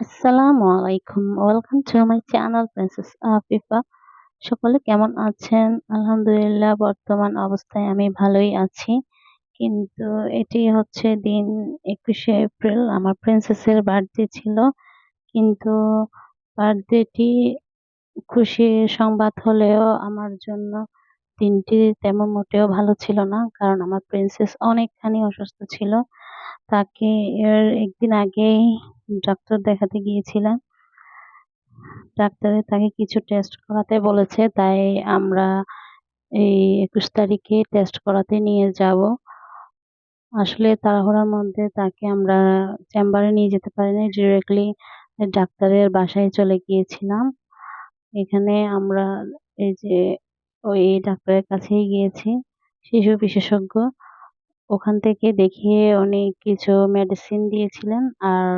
আসসালামু আলাইকুম। Welcome to my channel princess Afifa. সকলে কেমন আছেন? আলহামদুলিল্লাহ, বর্তমান অবস্থায় আমি ভালোই আছি। কিন্তু এটি হচ্ছে দিন ২১শে এপ্রিল, আমার প্রিন্সেসের বার্থডে ছিল। কিন্তু বার্থডেটি খুশি সংবাদ হলেও আমার জন্য দিনটি তেমন মোটেও ভালো ছিল না। কারণ আমার প্রিন্সেস অনেকখানি অসুস্থ ছিল। তাকে এর একদিন আগেই ডাক্তার দেখাতে গিয়েছিলাম। ডাক্তারে তাকে কিছু টেস্ট করাতে বলেছে তাই আমরা এই ২১ তারিখে টেস্ট করাতে নিয়ে যাব। আসলে তাড়াহুড়ার মধ্যে তাকে আমরা চেম্বারে নিয়ে যেতে পারিনি। ডিরেক্টলি ডাক্তারের বাসায় চলে গিয়েছিলাম। এখানে আমরা এই যে ওই ডাক্তারের কাছেই গিয়েছি, শিশু বিশেষজ্ঞ। ওখান থেকে দেখিয়ে অনেক কিছু মেডিসিন দিয়েছিলেন আর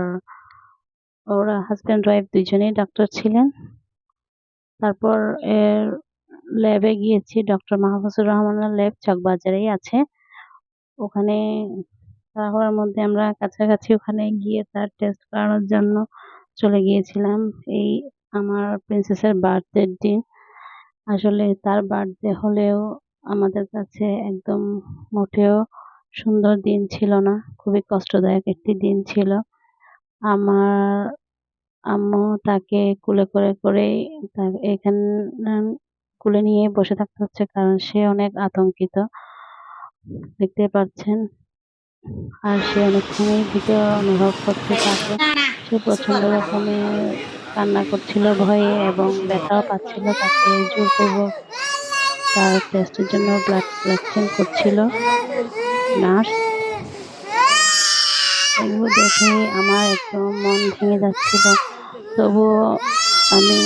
ওরা হাজব্যান্ড ওয়াইফ দুইজনেই ডাক্তার ছিলেন। তারপর এর ল্যাবে গিয়েছি ডক্টর মাহফুজুর রহমানের ল্যাব চকবাজারেই আছে। ওখানে তাড়াহুড়ার মধ্যে আমরা কাছাকাছি ওখানে গিয়ে তার টেস্ট করানোর জন্য চলে গিয়েছিলাম। এই আমার প্রিন্সেসের বার্থডের দিন। আসলে তার বার্থডে হলেও আমাদের কাছে একদম মোটেও সুন্দর দিন ছিল না। খুবই কষ্টদায়ক একটি দিন ছিল। আমার আম্মু তাকে কুলে করে করেই এখানে কুলে নিয়ে বসে থাকতে হচ্ছে কারণ সে অনেক আতঙ্কিত। দেখতে পাচ্ছেন। আর সে অনেকখানি ভীত অনুভব করতে থাকল। সে প্রচণ্ড রকমের কান্না করছিল ভয়ে এবং ব্যথাও পাচ্ছিল। তাকে জোরপূর্বক তার টেস্টের জন্য ব্লাড কালেকশন করছিল নার্স। এগুলো দেখে আমার একদম মন ভেঙে যাচ্ছিল। তবুও আমি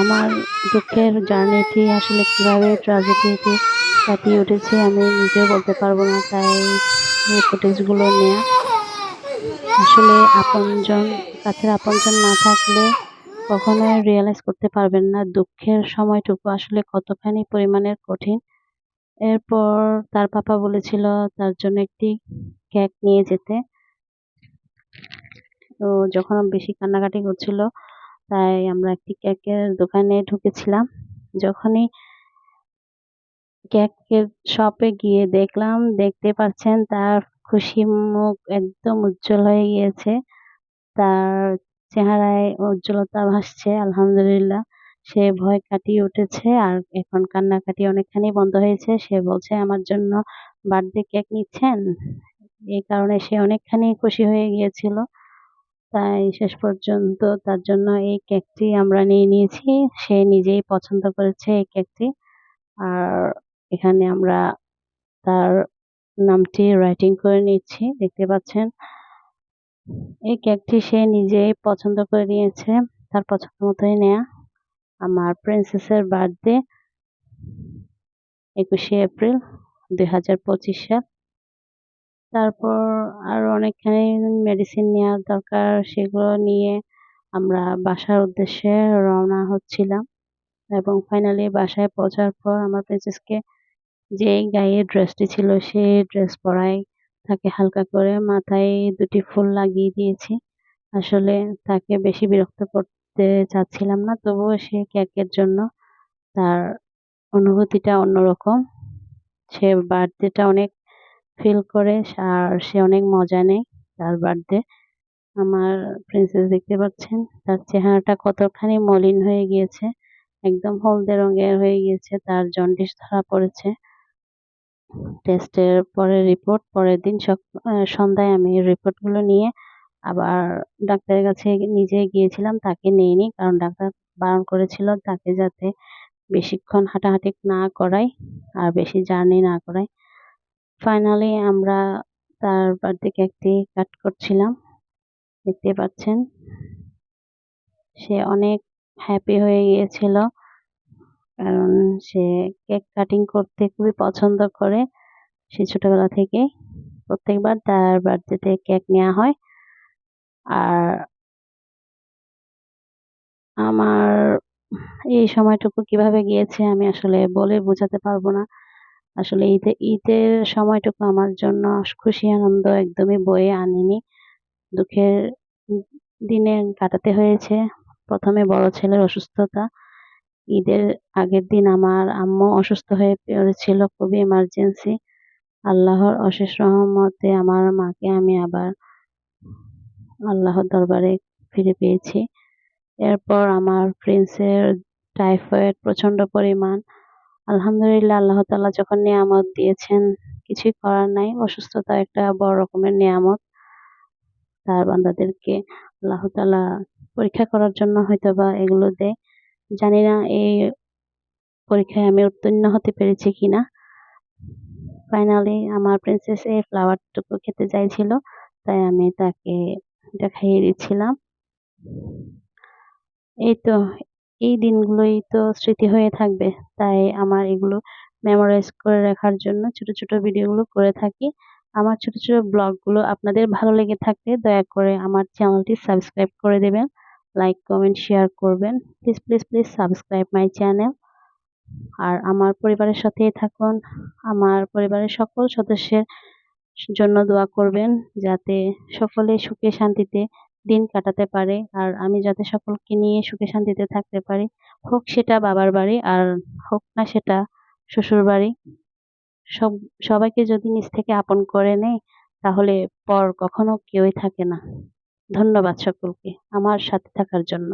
আমার দুঃখের জার্নিটি আসলে কীভাবে ট্র্যাজেডিটি কাটিয়ে উঠেছে আমি নিজেও বলতে পারব না। তাই এই ফুটেজগুলো নেয়া। আসলে আপনজন, কাছের আপনজন না থাকলে কখনোই রিয়েলাইজ করতে পারবেন না দুঃখের সময়টুকু আসলে কতখানি পরিমাণের কঠিন। এরপর তার পাপা বলেছিল তার জন্য একটি কেক নিয়ে যেতে। তো যখন বেশি কান্নাকাটি করছিল, তাই আমরা একটি কেকের দোকানে ঢুকেছিলাম। যখনই কেকের শপে গিয়ে দেখলাম, দেখতে পাচ্ছেন তার খুশি মুখ একদম উজ্জ্বল হয়ে গিয়েছে। তার চেহারায় উজ্জ্বলতা ভাসছে, আলহামদুলিল্লাহ। সে ভয় কাটিয়ে উঠেছে আর এখন কান্নাকাটি অনেকখানি বন্ধ হয়েছে। সে বলছে, আমার জন্য বার্থডে কেক নিচ্ছেন? এই কারণে সে অনেকখানি খুশি হয়ে গিয়েছিল। তাই শেষ পর্যন্ত তার জন্য এই কেকটি আমরা নিয়ে নিয়েছি। সে নিজেই পছন্দ করেছে এই কেকটি। আর এখানে আমরা তার নামটি রাইটিং করে নিচ্ছি, দেখতে পাচ্ছেন। এই কেকটি সে নিজেই পছন্দ করে নিয়েছে। তার পছন্দ মতোই নেয়া। আমার প্রিন্সেসের বার্থডে ২১শে এপ্রিল ২০২৫ সাল। তারপর আরও অনেকখানি মেডিসিন নেওয়ার দরকার, সেগুলো নিয়ে আমরা বাসার উদ্দেশ্যে রওনা হচ্ছিলাম এবং ফাইনালি বাসায় পৌঁছার পর আমার প্রিন্সেসকে যে গায়ে ড্রেসটি ছিল, সেই ড্রেস পরাই তাকে হালকা করে মাথায় দুটি ফুল লাগিয়ে দিয়েছি। আসলে তাকে বেশি বিরক্ত করতে চাচ্ছিলাম না, তবুও সে কেকের জন্য তার অনুভূতিটা অন্যরকম। সে বার্থডেটা অনেক ফিল করে, আর সে অনেক মজা নেয় তার বার্থডে। আমার প্রিন্সেস দেখতে পাচ্ছেন, তার চেহারাটা কতখানি মলিন হয়ে গিয়েছে। একদম হলদে রঙের হয়ে গিয়েছে। তার জন্ডিস ধরা পড়েছে। টেস্টের পরে রিপোর্ট পরের দিন সন্ধ্যায় আমি রিপোর্টগুলো নিয়ে আবার ডাক্তারের কাছে নিজে গিয়েছিলাম। তাকে নেইনি। কারণ ডাক্তার বারণ করেছিল তাকে যাতে বেশিক্ষণ হাঁটাহাঁটি না করাই আর বেশি জার্নি না করাই। ফাইনালি আমরা তার বার্থডে কেকটি কাট করছিলাম। দেখতে পাচ্ছেন। সে অনেক হ্যাপি হয়ে গিয়েছিল। কারণ সে কেক কাটিং করতে খুবই পছন্দ করে। সে ছোটবেলা থেকেই। প্রত্যেকবার তার বার্থডেতে কেক নেওয়া হয়। আর আমার এই সময়টুকু কীভাবে গিয়েছে আমি আসলে বলে বোঝাতে পারব না। আসলে ঈদে, ঈদের সময়টুকু আমার জন্য খুশি, আনন্দ একদমই বয়ে আনিনি দুঃখের দিনে কাটাতে হয়েছে। প্রথমে বড় ছেলের অসুস্থতা। ঈদের আগের দিন আমার আম্মু অসুস্থ হয়ে পড়েছিল, খুবই এমার্জেন্সি। আল্লাহর অশেষ রহমতে আমার মাকে আমি আবার আল্লাহর দরবারে ফিরে পেয়েছি। এরপর আমার প্রিন্সের টাইফয়েড প্রচণ্ড পরিমাণ। আলহামদুলিল্লাহ, আল্লাহ তাআলা যখন নিয়ামত দিয়েছেন, কিছুই করার নাই। অসুস্থতা একটা বড় রকমের নিয়ামত। তার বান্দাদেরকে আল্লাহ তালা পরীক্ষা করার জন্য হয়তো বা এগুলো দেয়। জানি না এই পরীক্ষায় আমি উত্তীর্ণ হতে পেরেছি কিনা। ফাইনালি আমার প্রিন্সেস এই ফ্লাওয়ারটুকু খেতে চাইছিল। তাই আমি তাকে এটা খাইয়ে দিচ্ছিলাম। এই তো এই দিনগুলোই তো স্মৃতি হয়ে থাকবে। তাই আমার এগুলো মেমোরাইজ করে রাখার জন্য ছোট, ছোট ভিডিওগুলো করে থাকি। আমার ছোট, ছোট ব্লগগুলো আপনাদের ভালো লেগে থাকলে দয়া করে আমার চ্যানেলটি সাবস্ক্রাইব করে দেবেন। লাইক, কমেন্ট, শেয়ার করবেন। Please, please, please subscribe my channel. আর আমার পরিবারের সাথেই থাকুন। আমার পরিবারের সকল সদস্যের জন্য দোয়া করবেন যাতে সকলে সুখে শান্তিতে দিন কাটাতে পারে। আর আমি যাতে সকলকে নিয়ে সুখে শান্তিতে থাকতে পারি। হোক সেটা বাবার বাড়ি আর হোক না সেটা শ্বশুর বাড়ি সব, সবাইকে যদি নিজ থেকে আপন করে নেই তাহলে পর কখনো কেউই থাকে না। ধন্যবাদ সকলকে আমার সাথে থাকার জন্য।